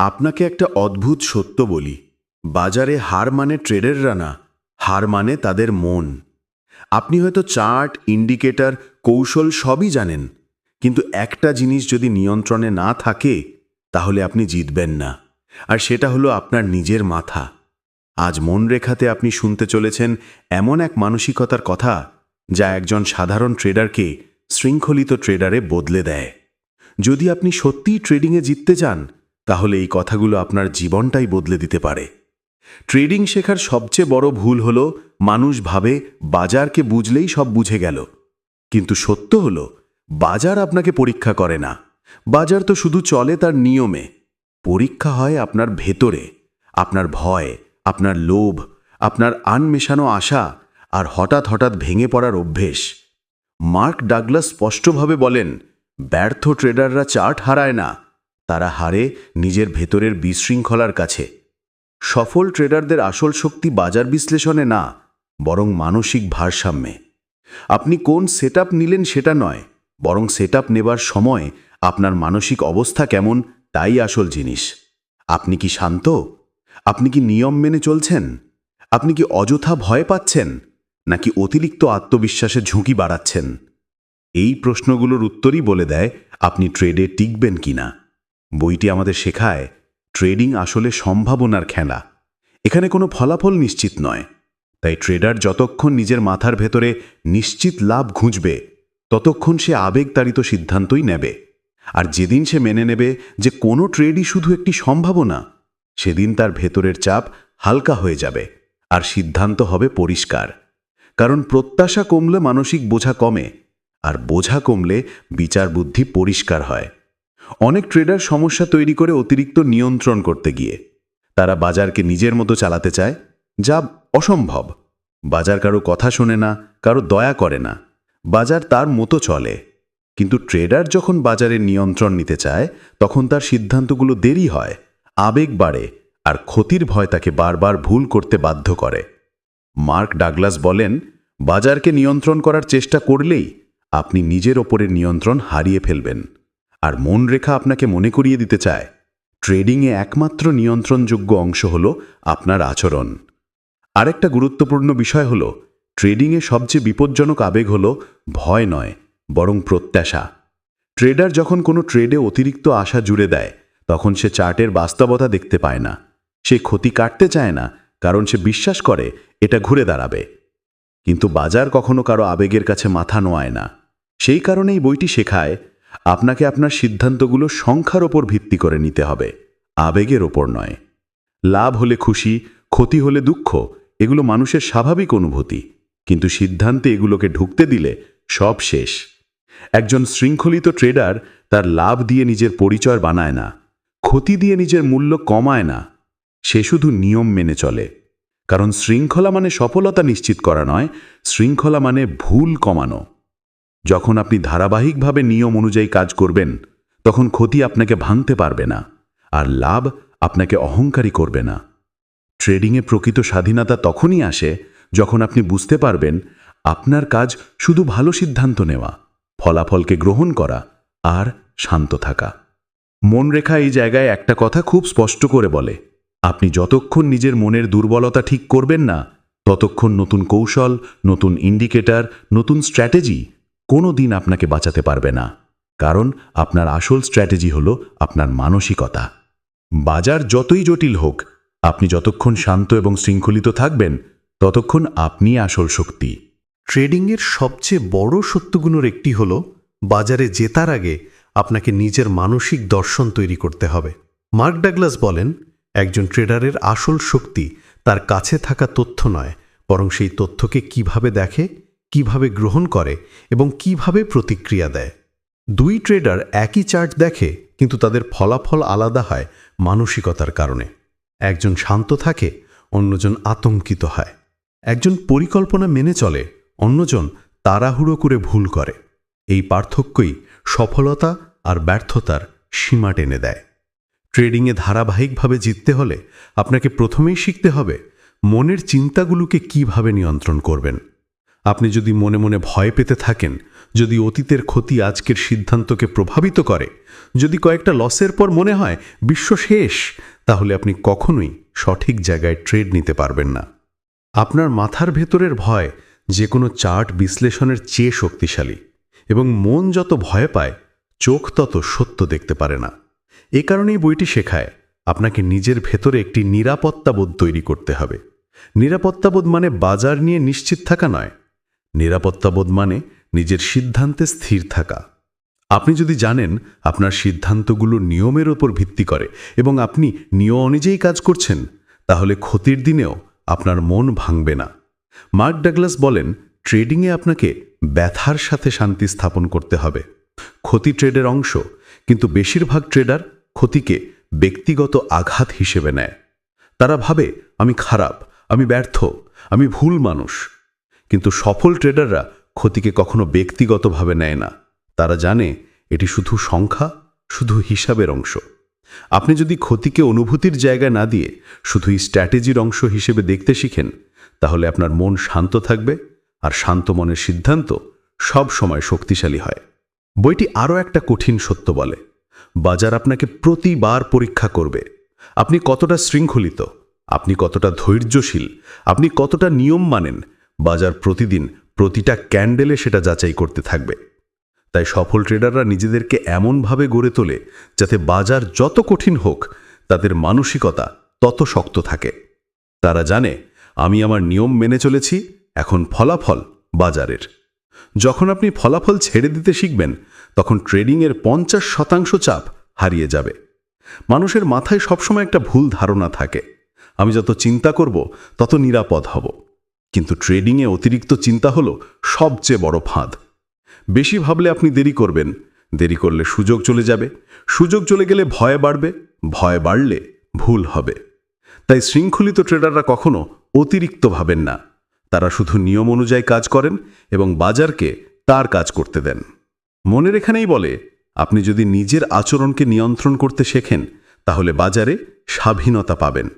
আপনাকে একটা অদ্ভুত সত্য বলি। বাজারে হার মানে ট্রেডাররা না হার মানে তাদের মন। আপনি হয়তো চার্ট, ইন্ডিকেটর, কৌশল সবই জানেন, কিন্তু একটা জিনিস যদি নিয়ন্ত্রণে না থাকে, তাহলে আপনি জিতবেন না। আর সেটা হলো আপনার নিজের মাথা। আজ মন রেখাতে আপনি শুনতে চলেছেন এমন এক মানসিকতার কথা, যা একজন সাধারণ ট্রেডারকে শৃঙ্খলিত ট্রেডারে বদলে দেয়। যদি আপনি সত্যিই ট্রেডিংয়ে জিততে চান তাহলে এই কথাগুলো আপনার জীবনটাই বদলে দিতে পারে। ট্রেডিং শেখার সবচেয়ে বড় ভুল হল, মানুষ ভাবে বাজারকে বুঝলেই সব বুঝে গেল। কিন্তু সত্য হল, বাজার আপনাকে পরীক্ষা করে না। বাজার তো শুধু চলে তার নিয়মে। পরীক্ষা হয় আপনার ভেতরে, আপনার ভয়, আপনার লোভ, আপনার আনমেশানো আশা আর হঠাৎ হঠাৎ ভেঙে পড়ার অভ্যেস। মার্ক ডাগলাস স্পষ্টভাবে বলেন, ব্যর্থ ট্রেডাররা চার্ট হারায় না। তারা হারে নিজের ভেতরের বিশৃঙ্খলার কাছে। সফল ট্রেডারদের আসল শক্তি বাজার বিশ্লেষণে না, বরং মানসিক ভারসাম্যে। আপনি কোন সেট নিলেন সেটা নয়, বরং সেট নেবার সময় আপনার মানসিক অবস্থা কেমন তাই আসল জিনিস। আপনি কি শান্ত? আপনি কি নিয়ম মেনে চলছেন? আপনি কি অযথা ভয় পাচ্ছেন? নাকি অতিরিক্ত আত্মবিশ্বাসে ঝুঁকি বাড়াচ্ছেন? এই প্রশ্নগুলোর উত্তরই বলে দেয় আপনি ট্রেডে টিকবেন কিনা। বইটি আমাদের শেখায়, ট্রেডিং আসলে সম্ভাবনার খেলা। এখানে কোনো ফলাফল নিশ্চিত নয়। তাই ট্রেডার যতক্ষণ নিজের মাথার ভেতরে নিশ্চিত লাভ ঘুঁজবে ততক্ষণ সে আবেগতাড়িত সিদ্ধান্তই নেবে। আর যেদিন সে মেনে নেবে যে কোনো ট্রেডই শুধু একটি সম্ভাবনা, সেদিন তার ভেতরের চাপ হালকা হয়ে যাবে আর সিদ্ধান্ত হবে পরিষ্কার। কারণ প্রত্যাশা কমলে মানসিক বোঝা কমে, আর বোঝা কমলে বিচার বুদ্ধি পরিষ্কার হয়। অনেক ট্রেডার সমস্যা তৈরি করে অতিরিক্ত নিয়ন্ত্রণ করতে গিয়ে। তারা বাজারকে নিজের মতো চালাতে চায়, যা অসম্ভব। বাজার কারও কথা শোনে না, কারও দয়া করে না। বাজার তার মতো চলে। কিন্তু ট্রেডার যখন বাজারের নিয়ন্ত্রণ নিতে চায়, তখন তার সিদ্ধান্তগুলো দেরি হয়, আবেগ বাড়ে, আর ক্ষতির ভয় তাকে বারবার ভুল করতে বাধ্য করে। মার্ক ডাগলাস বলেন, বাজারকে নিয়ন্ত্রণ করার চেষ্টা করলেই আপনি নিজের ওপরে নিয়ন্ত্রণ হারিয়ে ফেলবেন। আর মন রেখা আপনাকে মনে করিয়ে দিতে চায়। ট্রেডিংয়ে একমাত্র নিয়ন্ত্রণযোগ্য অংশ হল আপনার আচরণ। আরেকটা গুরুত্বপূর্ণ বিষয় হল, ট্রেডিংয়ে সবচেয়ে বিপজ্জনক আবেগ হল ভয় নয়, বরং প্রত্যাশা। ট্রেডার যখন কোনো ট্রেডে অতিরিক্ত আশা জুড়ে দেয়, তখন সে চার্টের বাস্তবতা দেখতে পায় না। সে ক্ষতি কাটতে চায় না, কারণ সে বিশ্বাস করে এটা ঘুরে দাঁড়াবে। কিন্তু বাজার কখনো কারও আবেগের কাছে মাথা নোয়ায় না। সেই কারণেই বইটি শেখায় আপনাকে আপনার সিদ্ধান্তগুলো সংখ্যার ওপর ভিত্তি করে নিতে হবে, আবেগের ওপর নয়। লাভ হলে খুশি, ক্ষতি হলে দুঃখ, এগুলো মানুষের স্বাভাবিক অনুভূতি, কিন্তু সিদ্ধান্তে এগুলোকে ঢুকতে দিলে সব শেষ। একজন শৃঙ্খলিত ট্রেডার তার লাভ দিয়ে নিজের পরিচয় বানায় না, ক্ষতি দিয়ে নিজের মূল্য কমায় না, সে শুধু নিয়ম মেনে চলে। কারণ শৃঙ্খলা মানে সফলতা নিশ্চিত করা নয়, শৃঙ্খলা মানে ভুল কমানো। যখন আপনি ধারাবাহিকভাবে নিয়ম অনুযায়ী কাজ করবেন, তখন ক্ষতি আপনাকে ভাঙতে পারবে না, আর লাভ আপনাকে অহংকারী করবে না। ট্রেডিংয়ে প্রকৃত স্বাধীনতা তখনই আসে যখন আপনি বুঝতে পারবেন আপনার কাজ শুধু ভালো সিদ্ধান্ত নেওয়া, ফলাফলকে গ্রহণ করা, আর শান্ত থাকা। মন রেখা এই জায়গায় একটা কথা খুব স্পষ্ট করে বলে, আপনি যতক্ষণ নিজের মনের দুর্বলতা ঠিক করবেন না, ততক্ষণ নতুন কৌশল, নতুন ইন্ডিকেটর, নতুন স্ট্র্যাটেজি কোনো দিন আপনাকে বাঁচাতে পারবে না, কারণ আপনার আসল স্ট্র্যাটেজি হল আপনার মানসিকতা। বাজার যতই জটিল হোক, আপনি যতক্ষণ শান্ত এবং শৃঙ্খলিত থাকবেন, ততক্ষণ আপনি আসল শক্তি। ট্রেডিংয়ের সবচেয়ে বড় সত্যগুলোর একটি হল, বাজারে জেতার আগে আপনাকে নিজের মানসিক দর্শন তৈরি করতে হবে। মার্ক ডাগলাস বলেন, একজন ট্রেডারের আসল শক্তি তার কাছে থাকা তথ্য নয়, বরং সেই তথ্যকে কীভাবে দেখে কীভাবে গ্রহণ করে এবং কীভাবে প্রতিক্রিয়া দেয়। দুই ট্রেডার একই চার্ট দেখে, কিন্তু তাদের ফলাফল আলাদা হয় মানসিকতার কারণে। একজন শান্ত থাকে, অন্যজন আতঙ্কিত হয়। একজন পরিকল্পনা মেনে চলে, অন্যজন তাড়াহুড়ো করে ভুল করে। এই পার্থক্যই সফলতা আর ব্যর্থতার সীমা টেনে দেয়। ট্রেডিংয়ে ধারাবাহিকভাবে জিততে হলে আপনাকে প্রথমেই শিখতে হবে মনের চিন্তাগুলোকে কীভাবে নিয়ন্ত্রণ করবেন। আপনি যদি মনে মনে ভয় পেতে থাকেন, যদি অতীতের ক্ষতি আজকের সিদ্ধান্তকে প্রভাবিত করে, যদি কয়েকটা লসের পর মনে হয় বিশ্ব শেষ, তাহলে আপনি কখনোই সঠিক জায়গায় ট্রেড নিতে পারবেন না। আপনার মাথার ভেতরের ভয় যে কোনো চার্ট বিশ্লেষণের চেয়ে শক্তিশালী এবং মন যত ভয় পায়, চোখ তত সত্য দেখতে পারে না। এ কারণেই বইটি শেখায়, আপনাকে নিজের ভেতরে একটি নিরাপত্তাবোধ তৈরি করতে হবে। নিরাপত্তাবোধ মানে বাজার নিয়ে নিশ্চিত থাকা নয় নিরাপত্তাবোধ মানে নিজের সিদ্ধান্তে স্থির থাকা। আপনি যদি জানেন আপনার সিদ্ধান্তগুলো নিয়মের ওপর ভিত্তি করে এবং আপনি নিয়ম অনুযায়ী কাজ করছেন, তাহলে ক্ষতির দিনেও আপনার মন ভাঙবে না। মার্ক ডাগলাস বলেন, ট্রেডিংয়ে আপনাকে ব্যথার সাথে শান্তি স্থাপন করতে হবে। ক্ষতি ট্রেডের অংশ, কিন্তু বেশিরভাগ ট্রেডার ক্ষতিকে ব্যক্তিগত আঘাত হিসেবে নেয়। তারা ভাবে, আমি খারাপ, আমি ব্যর্থ, আমি ভুল মানুষ। কিন্তু সফল ট্রেডাররা ক্ষতিকে কখনো ব্যক্তিগতভাবে নেয় না। তারা জানে এটি শুধু সংখ্যা, শুধু হিসাবের অংশ। আপনি যদি ক্ষতিকে অনুভূতির জায়গায় না দিয়ে শুধুই স্ট্র্যাটেজির অংশ হিসেবে দেখতে শিখেন, তাহলে আপনার মন শান্ত থাকবে আর শান্ত মনের সিদ্ধান্ত সব সময় শক্তিশালী হয়। বইটি আরও একটা কঠিন সত্য বলে, বাজার আপনাকে প্রতিবার পরীক্ষা করবে। আপনি কতটা শৃঙ্খলিত, আপনি কতটা ধৈর্যশীল, আপনি কতটা নিয়ম মানেন বাজার প্রতিদিন প্রতিটা ক্যান্ডেলে সেটা যাচাই করতে থাকবে। তাই সফল ট্রেডাররা নিজেদেরকে এমনভাবে গড়ে তোলে যাতে বাজার যত কঠিন হোক, তাদের মানসিকতা তত শক্ত থাকে। তারা জানে, আমি আমার নিয়ম মেনে চলেছি, এখন ফলাফল বাজারের। যখন আপনি ফলাফল ছেড়ে দিতে শিখবেন, তখন ট্রেডিংয়ের পঞ্চাশ শতাংশ চাপ হারিয়ে যাবে। মানুষের মাথায় সবসময় একটা ভুল ধারণা থাকে। আমি যত চিন্তা করব, তত নিরাপদ হব। কিন্তু ট্রেডিংয়ে অতিরিক্ত চিন্তা হলো সবচেয়ে বড় ফাঁদ। বেশি ভাবলে আপনি দেরি করবেন, দেরি করলে সুযোগ চলে যাবে, সুযোগ চলে গেলে ভয় বাড়বে, ভয় বাড়লে ভুল হবে। তাই শৃঙ্খলিত ট্রেডাররা কখনো অতিরিক্ত ভাবেন না। তারা শুধু নিয়ম অনুযায়ী কাজ করেন এবং বাজারকে তার কাজ করতে দেন। মনের এখানেই বলে, আপনি যদি নিজের আচরণকে নিয়ন্ত্রণ করতে শেখেন, তাহলে বাজারে স্বাধীনতা পাবেন।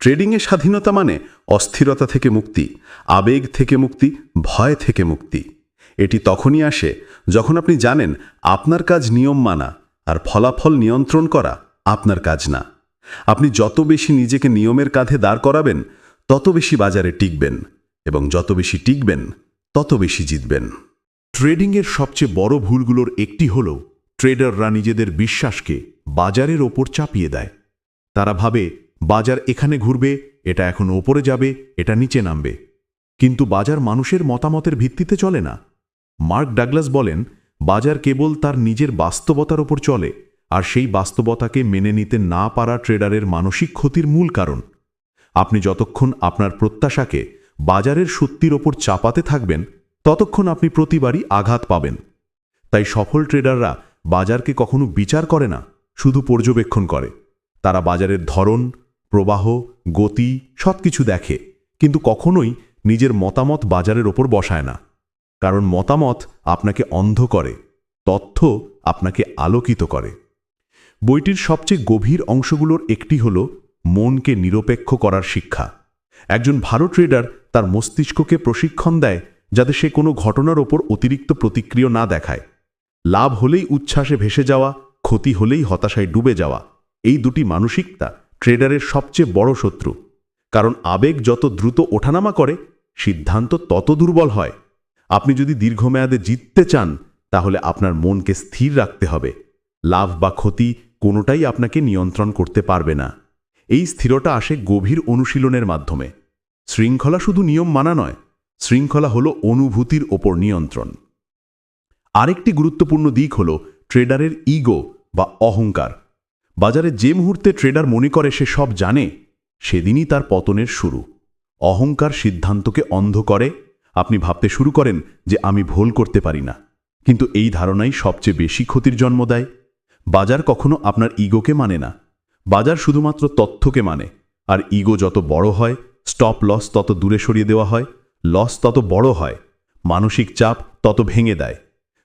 ট্রেডিংয়ে স্বাধীনতা মানে অস্থিরতা থেকে মুক্তি, আবেগ থেকে মুক্তি, ভয় থেকে মুক্তি। এটি তখনই আসে যখন আপনি জানেন আপনার কাজ নিয়ম মানা আর ফলাফল নিয়ন্ত্রণ করা আপনার কাজ না। আপনি যত বেশি নিজেকে নিয়মের কাঁধে দাঁড় করাবেন, তত বেশি বাজারে টিকবেন এবং যত বেশি টিকবেন, তত বেশি জিতবেন। ট্রেডিংয়ের সবচেয়ে বড় ভুলগুলোর একটি হল ট্রেডাররা নিজেদের বিশ্বাসকে বাজারের ওপর চাপিয়ে দেয়। তারা ভাবে বাজার এখানে ঘুরবে, এটা এখন ওপরে যাবে, এটা নিচে নামবে। কিন্তু বাজার মানুষের মতামতের ভিত্তিতে চলে না। মার্ক ডাগলাস বলেন, বাজার কেবল তার নিজের বাস্তবতার ওপর চলে, আর সেই বাস্তবতাকে মেনে নিতে না পারা ট্রেডারের মানসিক ক্ষতির মূল কারণ। আপনি যতক্ষণ আপনার প্রত্যাশাকে বাজারের সত্যির ওপর চাপাতে থাকবেন, ততক্ষণ আপনি প্রতিবারই আঘাত পাবেন। তাই সফল ট্রেডাররা বাজারকে কখনো বিচার করে না, শুধু পর্যবেক্ষণ করে। তারা বাজারের ধরন প্রবাহ, গতি সবকিছু দেখে, কিন্তু কখনোই নিজের মতামত বাজারের ওপর বসায় না। কারণ মতামত আপনাকে অন্ধ করে, তথ্য আপনাকে আলোকিত করে। বইটির সবচেয়ে গভীর অংশগুলোর একটি হল মনকে নিরপেক্ষ করার শিক্ষা। একজন ভালো ট্রেডার তার মস্তিষ্ককে প্রশিক্ষণ দেয় যাতে সে কোনো ঘটনার ওপর অতিরিক্ত প্রতিক্রিয়া না দেখায়। লাভ হলেই উচ্ছ্বাসে ভেসে যাওয়া, ক্ষতি হলেই হতাশায় ডুবে যাওয়া, এই দুটি মানসিকতা ট্রেডারের সবচেয়ে বড় শত্রু। কারণ আবেগ যত দ্রুত ওঠানামা করে, সিদ্ধান্ত তত দুর্বল হয়। আপনি যদি দীর্ঘমেয়াদে জিততে চান, তাহলে আপনার মনকে স্থির রাখতে হবে। লাভ বা ক্ষতি কোনোটাই আপনাকে নিয়ন্ত্রণ করতে পারবে না। এই স্থিরতা আসে গভীর অনুশীলনের মাধ্যমে। শৃঙ্খলা শুধু নিয়ম মানা নয়, শৃঙ্খলা হল অনুভূতির ওপর নিয়ন্ত্রণ। আরেকটি গুরুত্বপূর্ণ দিক হল ট্রেডারের ইগো বা অহংকার। বাজারে যে মুহূর্তে ট্রেডার মনে করে সে সব জানে, সেদিনই তার পতনের শুরু। অহংকার সিদ্ধান্তকে অন্ধ করে। আপনি ভাবতে শুরু করেন যে আমি ভুল করতে পারি না। কিন্তু এই ধারণাই সবচেয়ে বেশি ক্ষতির জন্ম দেয়। বাজার কখনো আপনার ইগোকে মানে না। বাজার শুধুমাত্র তথ্যকে মানে। আর ইগো যত বড় হয় স্টপ লস তত দূরে সরিয়ে দেওয়া হয় লস তত বড় হয়। মানসিক চাপ তত ভেঙে দেয়।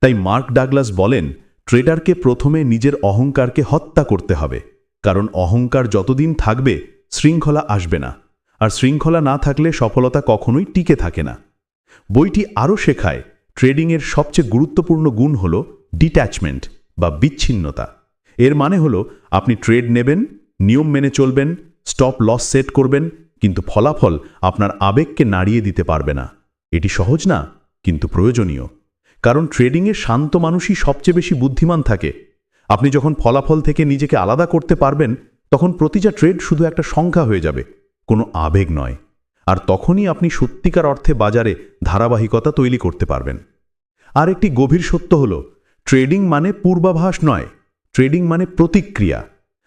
তাই মার্ক ডাগলাস বলেন ট্রেডারকে প্রথমে নিজের অহংকারকে হত্যা করতে হবে, কারণ অহংকার যতদিন থাকবে, শৃঙ্খলা আসবে না, আর শৃঙ্খলা না থাকলে সফলতা কখনোই টিকে থাকে না। বইটি আরও শেখায়, ট্রেডিংয়ের সবচেয়ে গুরুত্বপূর্ণ গুণ হল ডিট্যাচমেন্ট বা বিচ্ছিন্নতা। এর মানে হলো, আপনি ট্রেড নেবেন, নিয়ম মেনে চলবেন, স্টপ লস সেট করবেন, কিন্তু ফলাফল আপনার আবেগকে নাড়িয়ে দিতে পারবে না। এটি সহজ না, কিন্তু প্রয়োজনীয়। কারণ ট্রেডিংয়ে শান্ত মানুষই সবচেয়ে বেশি বুদ্ধিমান থাকে। আপনি যখন ফলাফল থেকে নিজেকে আলাদা করতে পারবেন, তখন প্রতিটা ট্রেড শুধু একটা সংখ্যা হয়ে যাবে, কোনো আবেগ নয়। আর তখনই আপনি সত্যিকার অর্থে বাজারে ধারাবাহিকতা তৈরি করতে পারবেন। আর একটি গভীর সত্য হল ট্রেডিং মানে পূর্বাভাস নয় ট্রেডিং মানে প্রতিক্রিয়া।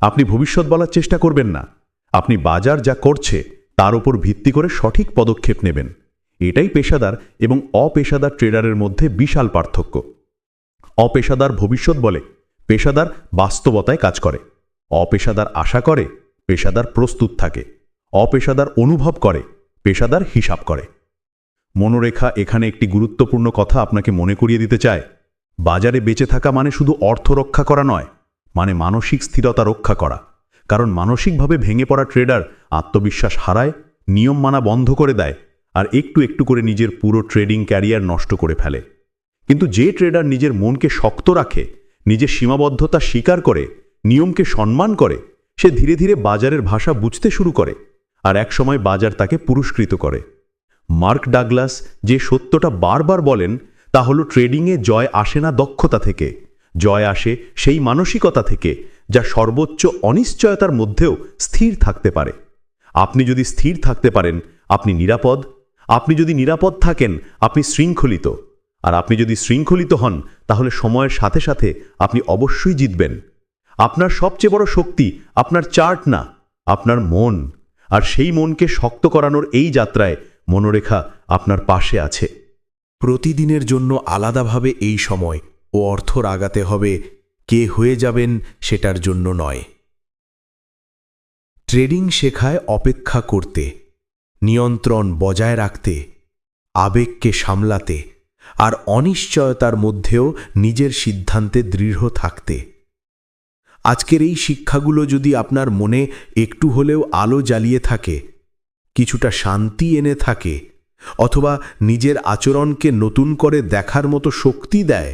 আপনি ভবিষ্যৎ বলার চেষ্টা করবেন না। আপনি বাজার যা করছে, তার উপর ভিত্তি করে সঠিক পদক্ষেপ নেবেন। এটাই পেশাদার এবং অপেশাদার ট্রেডারের মধ্যে বিশাল পার্থক্য। অপেশাদার ভবিষ্যৎ বলে পেশাদার বাস্তবতায় কাজ করে। অপেশাদার আশা করে, পেশাদার প্রস্তুত থাকে। অপেশাদার অনুভব করে, পেশাদার হিসাব করে। মনোরেখা এখানে একটি গুরুত্বপূর্ণ কথা আপনাকে মনে করিয়ে দিতে চায়। বাজারে বেঁচে থাকা মানে শুধু অর্থ রক্ষা করা নয় মানে মানসিক স্থিরতা রক্ষা করা। কারণ মানসিকভাবে ভেঙে পড়া ট্রেডার আত্মবিশ্বাস হারায়, নিয়ম মানা বন্ধ করে দেয় আর একটু একটু করে নিজের পুরো ট্রেডিং ক্যারিয়ার নষ্ট করে ফেলে। কিন্তু যে ট্রেডার নিজের মনকে শক্ত রাখে, নিজের সীমাবদ্ধতা স্বীকার করে, নিয়মকে সম্মান করে, সে ধীরে ধীরে বাজারের ভাষা বুঝতে শুরু করে আর একসময় বাজার তাকে পুরস্কৃত করে। মার্ক ডাগলাস যে সত্যটা বারবার বলেন, তা হল ট্রেডিংয়ে জয় আসে না দক্ষতা থেকে। জয় আসে সেই মানসিকতা থেকে, যা সর্বোচ্চ অনিশ্চয়তার মধ্যেও স্থির থাকতে পারে। আপনি যদি স্থির থাকতে পারেন, আপনি নিরাপদ আপনি যদি নিরাপদ থাকেন, আপনি শৃঙ্খলিত। আর আপনি যদি শৃঙ্খলিত হন, তাহলে সময়ের সাথে সাথে আপনি অবশ্যই জিতবেন। আপনার সবচেয়ে বড় শক্তি আপনার চার্ট না, আপনার মন। আর সেই মনকে শক্ত করানোর এই যাত্রায় মনোরেখা আপনার পাশে আছে। প্রতিদিনের জন্য আলাদাভাবে এই সময় ও অর্থ রাগাতে হবে, কে হয়ে যাবেন সেটার জন্য নয়। ট্রেডিং শেখায় অপেক্ষা করতে। নিয়ন্ত্রণ বজায় রাখতে, আবেগকে সামলাতে আর অনিশ্চয়তার মধ্যেও নিজের সিদ্ধান্তে দৃঢ় থাকতে। আজকের এই শিক্ষাগুলো যদি আপনার মনে একটু হলেও আলো জ্বালিয়ে থাকে, কিছুটা শান্তি এনে থাকে, অথবা নিজের আচরণকে নতুন করে দেখার মতো শক্তি দেয়,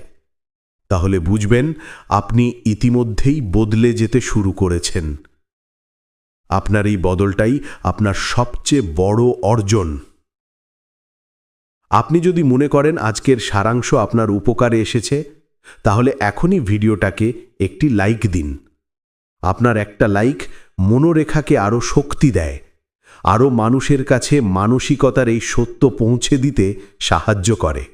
তাহলে বুঝবেন আপনি ইতিমধ্যেই বদলে যেতে শুরু করেছেন। আপনার এই বদলটাই আপনার সবচেয়ে বড় অর্জন। আপনি যদি মনে করেন আজকের সারাংশ আপনার উপকারে এসেছে, তাহলে এখনই ভিডিওটাকে একটি লাইক দিন। আপনার একটা লাইক মনোরেখাকে আরও শক্তি দেয়। আরও মানুষের কাছে মানসিকতার এই সত্য পৌঁছে দিতে সাহায্য করে।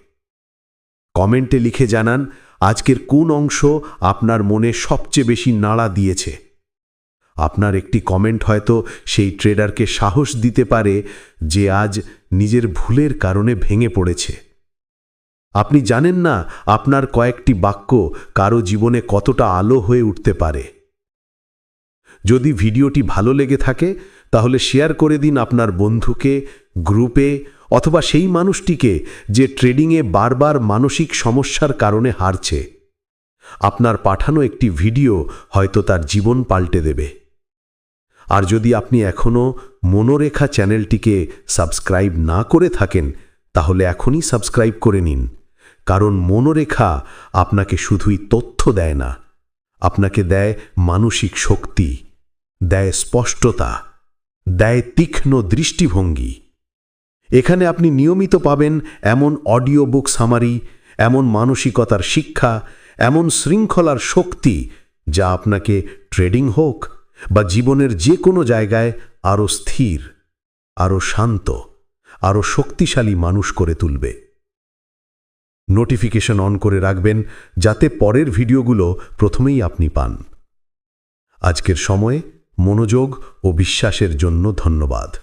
কমেন্টে লিখে জানান, আজকের কোন অংশ আপনার মনে সবচেয়ে বেশি নাড়া দিয়েছে? আপনার একটি কমেন্ট হয়তো সেই ট্রেডারকে সাহস দিতে পারে যে আজ নিজের ভুলের কারণে ভেঙে পড়েছে। আপনি জানেন না আপনার কয়েকটি বাক্য কারও জীবনে কতটা আলো হয়ে উঠতে পারে। যদি ভিডিওটি ভালো লেগে থাকে, তাহলে শেয়ার করে দিন আপনার বন্ধুকে গ্রুপে অথবা সেই মানুষটিকে যে ট্রেডিংয়ে বারবার মানসিক সমস্যার কারণে হারছে। আপনার পাঠানো একটি ভিডিও হয়তো তার জীবন পাল্টে দেবে। আর যদি আপনি এখনও মনোরেখা চ্যানেলটিকে সাবস্ক্রাইব না করে থাকেন, তাহলে এখনই সাবস্ক্রাইব করে নিন। কারণ মনোরেখা আপনাকে শুধুই তথ্য দেয় না, আপনাকে দেয় মানসিক শক্তি, দেয় স্পষ্টতা, দেয় তীক্ষ্ণ দৃষ্টিভঙ্গি। এখানে আপনি নিয়মিত পাবেন এমন অডিও বুক সামারি, এমন মানসিকতার শিক্ষা, এমন শৃঙ্খলার শক্তি যা আপনাকে ট্রেডিং হোক বা জীবনের যে কোনো জায়গায় আরও স্থির আরও শান্ত আরও শক্তিশালী মানুষ করে তুলবে। নোটিফিকেশন অন করে রাখবেন যাতে পরের ভিডিওগুলো প্রথমেই আপনি পান। আজকের সময়ে মনোযোগ ও বিশ্বাসের জন্য ধন্যবাদ।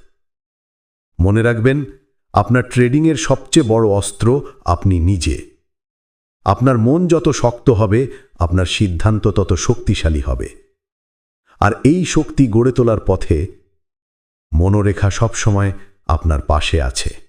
মনে রাখবেন, আপনার ট্রেডিংয়ের সবচেয়ে বড় অস্ত্র আপনি নিজে। আপনার মন যত শক্ত হবে, আপনার সিদ্ধান্ত তত শক্তিশালী হবে। আর এই শক্তি গড়ে তোলার পথে মনোরেখা সবসময় আপনার পাশে আছে।